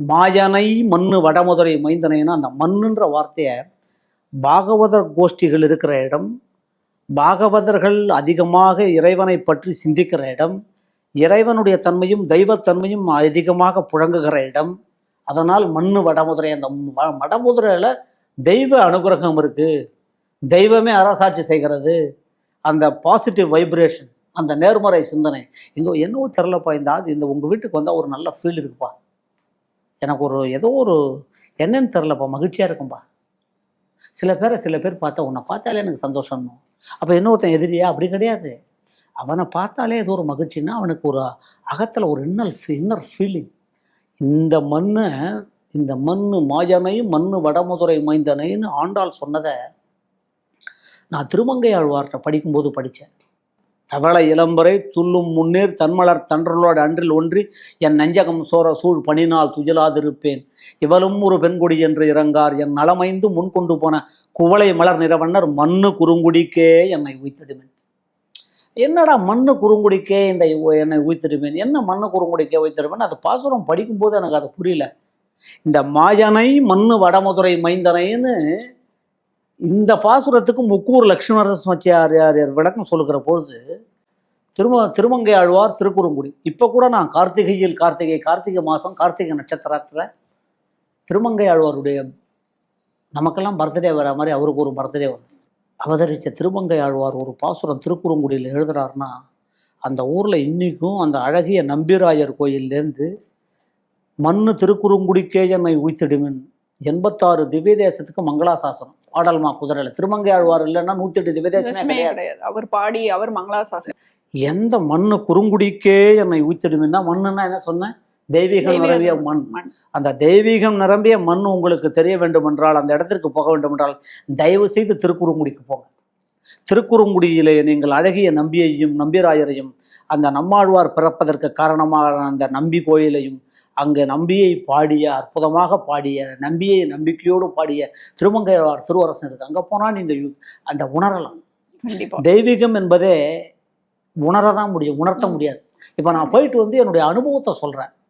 மாயனை மண்ணு வடமுதுரை மைந்தனைன்னா அந்த மண்ணுன்ற வார்த்தையை பாகவதர் கோஷ்டிகள் இருக்கிற இடம் பாகவதர்கள் அதிகமாக இறைவனை பற்றி சிந்திக்கிற இடம் இறைவனுடைய தன்மையும் தெய்வத்தன்மையும் அதிகமாக புழங்குகிற இடம். அதனால் மண்ணு வடமுதுரை அந்த வடமுதுரையில் தெய்வ அனுகிரகம் இருக்குது தெய்வமே அரசாட்சி செய்கிறது. அந்த பாசிட்டிவ் வைப்ரேஷன் அந்த நேர்மறை சிந்தனை இங்கே என்னவோ தெரிலப்பா இந்த இந்த உங்கள் வீட்டுக்கு வந்தால் ஒரு நல்ல ஃபீல் இருக்குப்பா. எனக்கு ஒரு ஏதோ ஒரு என்னன்னு தெரிலப்பா மகிழ்ச்சியாக இருக்கும்பா. சில பேரை சில பேர் பார்த்தா உன்னை பார்த்தாலே எனக்கு சந்தோஷம் அப்போ இன்னொருத்தன் எதிரியா? அப்படி கிடையாது. அவனை பார்த்தாலே ஏதோ ஒரு மகிழ்ச்சின்னா அவனுக்கு ஒரு அகத்தில் ஒரு இன்னல் இன்னர் ஃபீலிங் இந்த மண்ணை இந்த மண் மாயனை மண் வடமுதுரை மைந்தனைன்னு ஆண்டாள் சொன்னதை நான் திருமங்கை ஆழ்வார்கிட்ட படிக்கும்போது படித்தேன் தவள இளம்பரை துள்ளும் முன்னேர் தன்மலர் தன்றலோடு அன்றில் ஒன்றி என் நஞ்சகம் சோர சூழ் பணினால் துஜலாதிருப்பேன் இவளும் ஒரு பெண்குடி என்று இறங்கார். என் நலமைந்து முன்கொண்டு போன குவளை மலர் நிறவண்ணர் மண்ணு குறுங்குடிக்கே என்னை உய்த்திடுவேன். என்னடா மண்ணு குறுங்குடிக்கே இந்த உ- என்னை உய்த்திடுவேன்? என்ன மண்ணு குறுங்குடிக்கே உய்த்திடுவேன்? அது பாசுரம் படிக்கும்போது எனக்கு அது புரியல. இந்த மாயனை மண்ணு வடமதுரை மைந்தனைன்னு இந்த பாசுரத்துக்கு முக்கூர் லட்சுமண சுமச்சியாரியார் விளக்கம் சொல்லுகிற பொழுது திரும திருமங்கை ஆழ்வார் திருக்குறுங்குடி. இப்போ கூட நான் கார்த்திகையில் கார்த்திகை கார்த்திகை மாதம் கார்த்திகை நட்சத்திரத்தில் திருமங்கை ஆழ்வாருடைய நமக்கெல்லாம் பர்த்டே வர மாதிரி அவருக்கு ஒரு பர்த்டே வந்து அவதரித்த திருமங்கை ஆழ்வார் ஒரு பாசுரம் திருக்குறுங்குடியில் எழுதுகிறாருன்னா அந்த ஊரில் இன்றைக்கும் அந்த அழகிய நம்பிராயர் கோயில்லேருந்து மண்ணு திருக்குறுங்குடிக்கே என்னை உய்த்திடுமின். எண்பத்தாறு திவ்ய தேசத்துக்கு மங்களாசாசனம். ஆடல்மா குதிரையில்? திருமங்கை ஆழ்வார் இல்லைன்னா நூற்றி எட்டு திவ்ய தேசமே தேசமே கிடையாது. அவர் பாடி அவர் மங்களாசாசனம். எந்த மண்ணு குறுங்குடிக்கே என்னை உய்த்திடுமின்னா மண்ணுன்னா என்ன சொன்னேன் தெய்வீகம் நிரம்பிய மண். மண். அந்த தெய்வீகம் நிரம்பிய மண் உங்களுக்கு தெரிய வேண்டும் என்றால் அந்த இடத்திற்கு போக வேண்டும் என்றால் தயவு செய்து திருக்குறுங்குடிக்கு போங்க. திருக்குறுங்குடியிலே நீங்கள் அழகிய நம்பியையும் நம்பிராயரையும் அந்த நம்மாழ்வார் பிறப்பதற்கு காரணமான அந்த நம்பி கோயிலையும் அங்கே நம்பியை பாடிய அற்புதமாக பாடிய நம்பியை நம்பிக்கையோடு பாடிய திருமங்கையார் திருவரசன் இருக்கு. அங்கே போனால் நீங்கள் அந்த உணரலாம். தெய்வீகம் என்பதே உணரதான் முடியும் உணர்த்த முடியாது. இப்போ நான் போயிட்டு வந்து என்னுடைய அனுபவத்தை சொல்கிறேன்